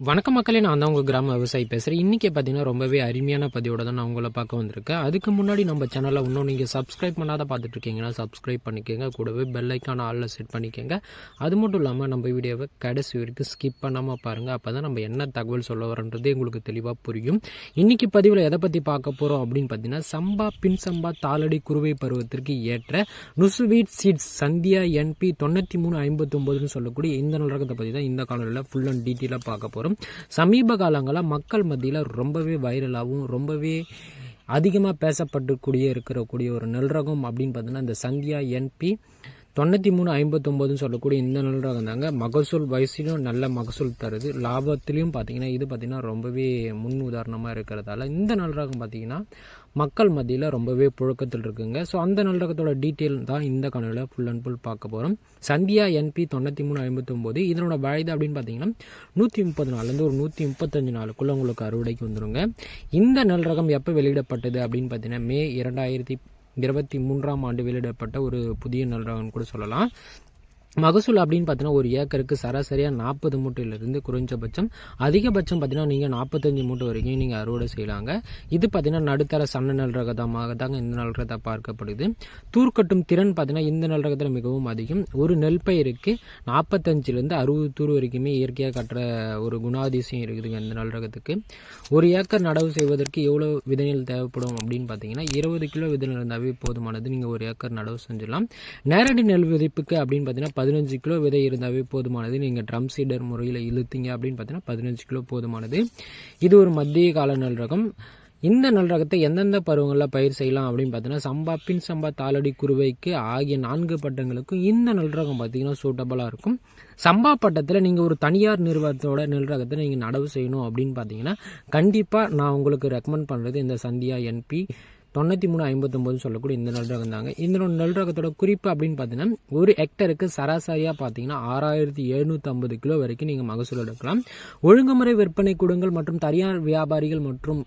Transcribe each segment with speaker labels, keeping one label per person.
Speaker 1: வணக்கம் மக்களே நான் தான் உங்கள் கிராம விவசாயி பேசுகிறேன் இன்றைக்கி பார்த்தீங்கன்னா ரொம்பவே அருமையான பதிவோட தான் நான் உங்களை பார்க்க வந்திருக்கேன். அதுக்கு முன்னாடி நம்ம சேனலில் இன்னும் நீங்கள் சப்ஸ்கிரைப் பண்ணாத பார்த்துட்டு இருக்கீங்கன்னா சப்ஸ்கிரைப் பண்ணிக்கோங்க. கூடவே பெல்லைக்கான ஆளில் செட் பண்ணிக்கோங்க. அது மட்டும் இல்லாமல் நம்ம வீடியோவை கடைசி வரைக்கும் ஸ்கிப் பண்ணாமல் பாருங்கள் அப்போ தான் நம்ம என்ன தகவல் சொல்ல வரன்றது உங்களுக்கு தெளிவாக புரியும். இன்றைக்கி பதிவில் எதை பற்றி பார்க்க போகிறோம் அப்படின்னு பார்த்தீங்கன்னா சம்பா பின் சம்பா தாளடி குருவை பருவத்திற்கு ஏற்ற நுசுவீட் சீட்ஸ் சந்தியா என்பி தொண்ணூற்றி மூணு ஐம்பத்தொம்போதுன்னு சொல்லக்கூடிய இந்த நிலரகத்தை பற்றி தான் இந்த காலத்தில் ஃபுல் அண்ட் டீட்டெயிலாக பார்க்க போகிறோம் சமீப காலங்களாக மக்கள் மத்தியில் ரொம்பவே வைரலாகவும் ரொம்பவே அதிகமாக பேசப்பட்டுக்கூடிய இருக்கக்கூடிய ஒரு நெல் ரகம் அப்படின்னு பார்த்தீங்கன்னா இந்த சந்தியா என்பி தொண்ணூற்றி மூணு ஐம்பத்தொம்போதுன்னு சொல்லக்கூடிய இந்த நெல் ரகம் தாங்க மகசூல் வயசிலும் நல்ல மகசூல் தருது. லாபத்துலேயும் பார்த்தீங்கன்னா இது பார்த்திங்கன்னா ரொம்பவே முன் உதாரணமாக இருக்கிறதால இந்த நெல் ரகம் பார்த்தீங்கன்னா மக்கள் மத்தியில் ரொம்பவே புழக்கத்தில் இருக்குங்க. ஸோ அந்த நெல் ரகத்தோட டீட்டெயில் தான் இந்த கணவில் ஃபுல் அண்ட் ஃபுல் பார்க்க போகிறோம் சந்தியா என்பி தொண்ணூற்றி மூணு ஐம்பத்தொம்போது. இதனோட வயது அப்படின்னு பார்த்தீங்கன்னா நூற்றி முப்பது நாள்லேருந்து ஒரு நூற்றி முப்பத்தஞ்சு நாளுக்குள்ளே உங்களுக்கு அறுவடைக்கு வந்துருங்க. இந்த நல்லரகம் ரகம் எப்போ வெளியிடப்பட்டது அப்படின்னு பார்த்தீங்கன்னா மே இரண்டாயிரத்தி இருபத்தி மூன்றாம் ஆண்டு வெளியிடப்பட்ட ஒரு புதிய நெல் கூட சொல்லலாம். மகசூல் அப்படின்னு பார்த்தீங்கன்னா ஒரு ஏக்கருக்கு சராசரியாக நாற்பது மூட்டையிலிருந்து குறைஞ்சபட்சம் அதிகபட்சம் பார்த்தீங்கன்னா நீங்கள் நாற்பத்தஞ்சு மூட்டை வரைக்கும் நீங்கள் அறுவடை செய்யலாங்க. இது பார்த்தீங்கன்னா நடுத்தர சன்ன நல் ரகதமாக தாங்க இந்த நல் ரகத்தை பார்க்கப்படுது. தூர்க்கட்டும் திறன் பார்த்தீங்கன்னா இந்த நல் ரகத்தில் மிகவும் அதிகம். ஒரு நெல் பயிருக்கு நாற்பத்தஞ்சிலேருந்து அறுபது தூர் வரைக்குமே இயற்கையாக கட்டுற ஒரு குணாதிசயம் இருக்குதுங்க இந்த நல் ரகத்துக்கு. ஒரு ஏக்கர் நடவு செய்வதற்கு எவ்வளோ விதைகள் தேவைப்படும் அப்படின்னு பார்த்தீங்கன்னா இருபது கிலோ விதைகள் இருந்தாவே போதுமானது. நீங்கள் ஒரு ஏக்கர் நடவு செஞ்சிடலாம். நேரடி நெல் விதைப்புக்கு அப்படின்னு பார்த்தீங்கன்னா பதினஞ்சு கிலோ விதை இருந்தாவே போதுமானது. நீங்கள் ட்ரம் சீடர் முறையில் இழுத்தீங்க அப்படின்னு பார்த்தீங்கன்னா பதினஞ்சு கிலோ போதுமானது. இது ஒரு மத்திய கால நல் ரகம். இந்த நல் ரகத்தை எந்தெந்த பருவங்களில் பயிர் செய்யலாம் அப்படின்னு பார்த்தீங்கன்னா சம்பா பின் சம்பா தாளடி குருவைக்கு ஆகிய நான்கு பட்டங்களுக்கும் இந்த நல் ரகம் பார்த்தீங்கன்னா சூட்டபுளாக இருக்கும். சம்பா பட்டத்தில் நீங்கள் ஒரு தனியார் நிறுவனத்தோட நெல் ரகத்தை நீங்கள் நடவு செய்யணும் அப்படின்னு பார்த்தீங்கன்னா கண்டிப்பாக நான் உங்களுக்கு ரெக்கமெண்ட் பண்ணுறது இந்த சந்தியா என்பி தொண்ணூற்றி மூணு ஐம்பத்தொம்போது சொல்லக்கூடிய இந்த நெல் ரகம் தாங்க இந்த நெல் ரகத்தோட குறிப்பு அப்படின்னு பார்த்தீங்கன்னா ஒரு ஹெக்டருக்கு சராசரியாக பார்த்தீங்கன்னா ஆறாயிரத்தி எழுநூற்றம்பது கிலோ வரைக்கும் நீங்கள் மகசூல் எடுக்கலாம். ஒழுங்குமுறை விற்பனை கூடங்கள் மற்றும் தனியார் வியாபாரிகள் மற்றும்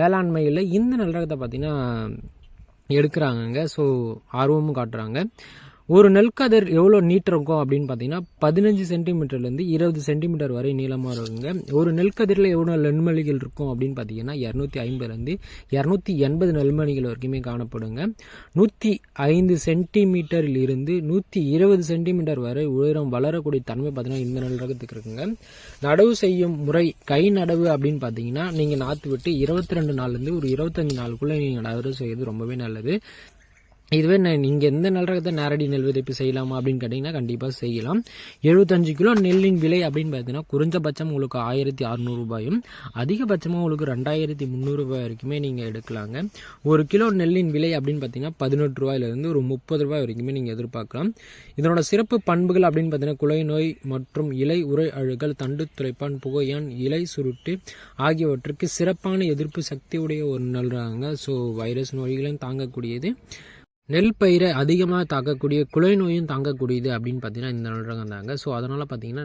Speaker 1: வேளாண்மையில் இந்த நெல் ரகத்தை பார்த்தீங்கன்னா எடுக்கிறாங்கங்க. ஸோ ஆர்வமும் காட்டுறாங்க. ஒரு நெல்கதிர் எவ்வளோ நீட் இருக்கும் அப்படின்னு பார்த்தீங்கன்னா பதினஞ்சு சென்டிமீட்டர்லேருந்து இருபது சென்டிமீட்டர் வரை நீளமாக இருக்குங்க. ஒரு நெல்கதிரில் எவ்வளோ நெல்மணிகள் இருக்கும் அப்படின்னு பார்த்தீங்கன்னா இரநூத்தி ஐம்பதுலேருந்து இரநூத்தி எண்பது நெல்மணிகள் வரைக்குமே காணப்படுங்க. நூற்றி ஐந்து சென்டிமீட்டரில் இருந்து நூற்றி இருபது சென்டிமீட்டர் வரை உயரம் வளரக்கூடிய தன்மை பார்த்தீங்கன்னா இந்த நெல்ரகத்துக்கு இருக்குங்க. நடவு செய்யும் முறை கை நடவு அப்படின்னு பார்த்தீங்கன்னா நீங்கள் நாற்று விட்டு இருபத்தி ரெண்டு நாள்லேருந்து ஒரு இருபத்தஞ்சு நாளுக்குள்ளே நீங்கள் நடவு செய்யறது ரொம்பவே நல்லது. இதுவே நான் நீங்கள் எந்த நெல் ரகத்தை நேரடி நெல் விதைப்பு செய்யலாமா அப்படின்னு கேட்டிங்கன்னா கண்டிப்பாக செய்யலாம். எழுபத்தஞ்சு கிலோ நெல்லின் விலை அப்படின்னு பார்த்தீங்கன்னா குறைஞ்சபட்சம் உங்களுக்கு ஆயிரத்தி அறநூறுபாயும் அதிகபட்சமாக உங்களுக்கு ரெண்டாயிரத்தி முந்நூறுரூபாய் வரைக்குமே நீங்கள் எடுக்கலாங்க. ஒரு கிலோ நெல்லின் விலை அப்படின்னு பார்த்தீங்கன்னா பதினெட்டு ரூபாயிலிருந்து ஒரு முப்பது ரூபாய் வரைக்குமே நீங்கள் எதிர்பார்க்கலாம். இதனோட சிறப்பு பண்புகள் அப்படின்னு பார்த்தீங்கன்னா குலை நோய் மற்றும் இலை உரை அழுகல் தண்டு துளைப்பான் புகையான் இலை சுருட்டு ஆகியவற்றுக்கு சிறப்பான எதிர்ப்பு சக்தியுடைய ஒரு நல்றாங்க ஸோ வைரஸ் நோய்களையும் தாங்கக்கூடியது. நெல் பயிரை அதிகமாக தாக்கக்கூடிய குலை நோயும் தாங்கக்கூடியது அப்படின்னு பார்த்தீங்கன்னா இந்த நெல் தாங்க. ஸோ அதனால் பார்த்தீங்கன்னா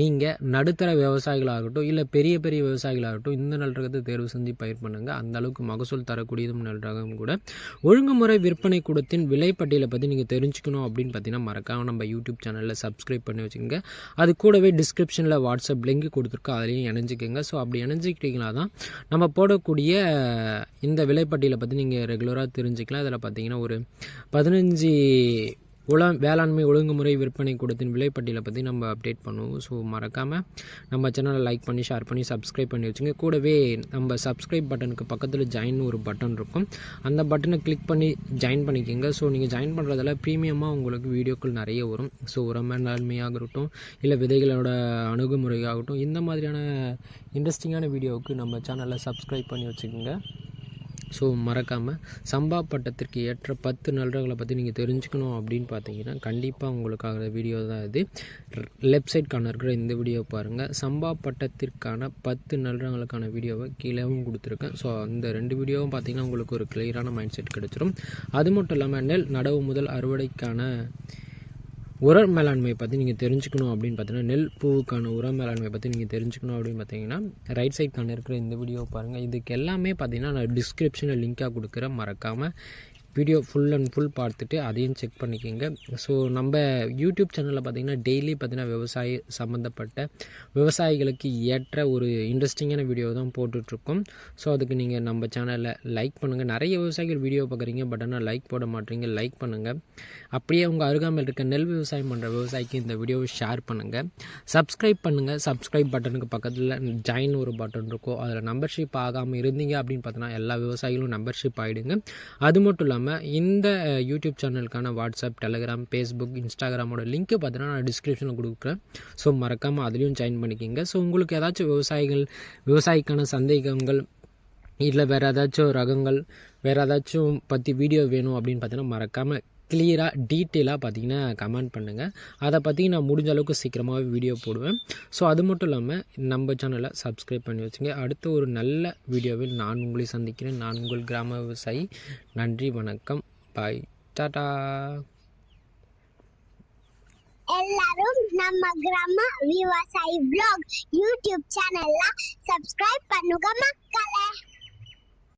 Speaker 1: நீங்கள் நடுத்தர விவசாயிகளாகட்டும் இல்லை பெரிய பெரிய விவசாயிகளாகட்டும் இந்த நல்ரகத்தை தேர்வு செஞ்சு பயிர் பண்ணுங்கள் அந்த அளவுக்கு மகசூல் தரக்கூடியதும் நெல் கூட. ஒழுங்குமுறை விற்பனை கூடத்தின் விலைப்பட்டியலை பற்றி நீங்கள் தெரிஞ்சுக்கணும் அப்படின்னு பார்த்தீங்கன்னா மறக்காமல் நம்ம யூடியூப் சேனலில் சப்ஸ்கிரைப் பண்ணி வச்சுக்கோங்க. அது கூடவே டிஸ்கிரிப்ஷனில் வாட்ஸ்அப் லிங்க் கொடுத்துருக்கோம் அதுலேயும் இணைஞ்சிக்கோங்க. ஸோ அப்படி இணைஞ்சிக்கிட்டீங்கன்னா தான் நம்ம போடக்கூடிய இந்த விலைப்பட்டியலை பற்றி நீங்கள் ரெகுலராக தெரிஞ்சுக்கலாம். இதில் பார்த்தீங்கன்னா ஒரு பதினஞ்சு உல வேளாண்மை ஒழுங்குமுறை விற்பனை கூடத்தின் விலைப்பட்டியலை பற்றி நம்ம அப்டேட் பண்ணுவோம். ஸோ மறக்காமல் நம்ம சேனலை லைக் பண்ணி ஷேர் பண்ணி சப்ஸ்கிரைப் பண்ணி வச்சுங்க. கூடவே நம்ம சப்ஸ்கிரைப் பட்டனுக்கு பக்கத்தில் ஜாயின் ஒரு பட்டன் இருக்கும். அந்த பட்டனை கிளிக் பண்ணி ஜாயின் பண்ணிக்கோங்க. ஸோ நீங்கள் ஜாயின் பண்ணுறதால ப்ரீமியமாக உங்களுக்கு வீடியோக்கள் நிறைய வரும். ஸோ உரம் மேலாண்மையாகட்டும் இல்லை விதைகளோட அணுகுமுறையாகட்டும் இந்த மாதிரியான இன்ட்ரெஸ்டிங்கான வீடியோவுக்கு நம்ம சேனலை சப்ஸ்கிரைப் பண்ணி வச்சுக்கோங்க. ஸோ மறக்காமல் சம்பா பட்டத்திற்கு ஏற்ற பத்து நல்றகளை பற்றி நீங்கள் தெரிஞ்சுக்கணும் அப்படின்னு பார்த்தீங்கன்னா கண்டிப்பாக உங்களுக்காக வீடியோ தான் இது. லெஃப்ட் சைட் கார்னர் இருக்கிற இந்த வீடியோ பாருங்கள் சம்பா பட்டத்திற்கான பத்து நல்றங்களுக்கான வீடியோவை கீழேவும் கொடுத்துருக்கேன். ஸோ அந்த ரெண்டு வீடியோவும் பார்த்தீங்கன்னா உங்களுக்கு ஒரு கிளியரான மைண்ட் செட் கிடச்சிரும். அது மட்டும் இல்லாமல் நெல் நடவு முதல் அறுவடைக்கான உர மேலாண்மை பற்றி நீங்கள் தெரிஞ்சுக்கணும் அப்படின்னு பார்த்தீங்கன்னா நெல் பூவுக்கான உர மேலாண்மை பற்றி நீங்கள் தெரிஞ்சுக்கணும் அப்படின்னு பார்த்தீங்கன்னா ரைட் சைட் கான இருக்கிற இந்த வீடியோ பாருங்கள் இதுக்கு எல்லாமே பார்த்தீங்கன்னா நான் டிஸ்கிரிப்ஷனில் லிங்காக கொடுக்குறேன். மறக்காமல் வீடியோ ஃபுல் அண்ட் ஃபுல் பார்த்துட்டு அதையும் செக் பண்ணிக்கோங்க. ஸோ நம்ம யூடியூப் சேனலில் பார்த்தீங்கன்னா டெய்லி பார்த்தீங்கன்னா விவசாய சம்மந்தப்பட்ட விவசாயிகளுக்கு ஏற்ற ஒரு இன்ட்ரெஸ்டிங்கான வீடியோ தான் போட்டுட்ருக்கோம். ஸோ அதுக்கு நீங்கள் நம்ம சேனலில் லைக் பண்ணுங்கள் நிறைய விவசாயிகள் வீடியோ பார்க்குறீங்க பட் ஆனால் லைக் போட மாட்டீங்க லைக் பண்ணுங்கள் அப்படியே உங்கள் அருகாமையில் இருக்க நெல் விவசாயம் பண்ணுற விவசாயிக்கு இந்த வீடியோவை ஷேர் பண்ணுங்கள் சப்ஸ்கிரைப் பண்ணுங்கள் சப்ஸ்கிரைப் பட்டனுக்கு பக்கத்தில் ஜாயின் ஒரு பட்டன் இருக்கும். அதில் மெம்பர்ஷிப் ஆகாமல் இருந்தீங்க அப்படின்னு பார்த்தோன்னா எல்லா விவசாயிகளும் மெம்பர்ஷிப் ஆகிடுங்க அது மட்டும் இல்லாமல் இந்த யூடியூப் சேனலுக்கான வாட்ஸ்அப் டெலகிராம் ஃபேஸ்புக் இன்ஸ்டாகிராமோட லிங்க்கு பார்த்தீங்கன்னா நான் டிஸ்கிரிப்ஷனில் கொடுக்குறேன். ஸோ மறக்காமல் அதுலேயும் ஜாயின் பண்ணிக்கிங்க. ஸோ உங்களுக்கு ஏதாச்சும் விவசாயிகள் விவசாயிக்கான சந்தேகங்கள் இல்லை வேறு ஏதாச்சும் ரகங்கள் வேறு ஏதாச்சும் பற்றி வீடியோ வேணும் அப்படின்னு பார்த்தீங்கன்னா மறக்காமல் கிளியராக டீட்டெயிலாக பார்த்தீங்கன்னா கமெண்ட் பண்ணுங்கள் அதை பற்றி நான் முடிஞ்ச அளவுக்கு சீக்கிரமாகவே வீடியோ போடுவேன். ஸோ அது மட்டும் இல்லாமல் நம்ம சேனலை சப்ஸ்கிரைப் பண்ணி வச்சுங்க. அடுத்த ஒரு நல்ல வீடியோவில் நான் உங்களை சந்திக்கிறேன். நான் உங்கள் கிராம விவசாயி. நன்றி வணக்கம். பாய் டாடா
Speaker 2: எல்லாரும் நம்ம கிராம விவசாயி பிளாக் யூடியூப் சேனல்ல சப்ஸ்கிரைப் பண்ணுங்க மக்களே.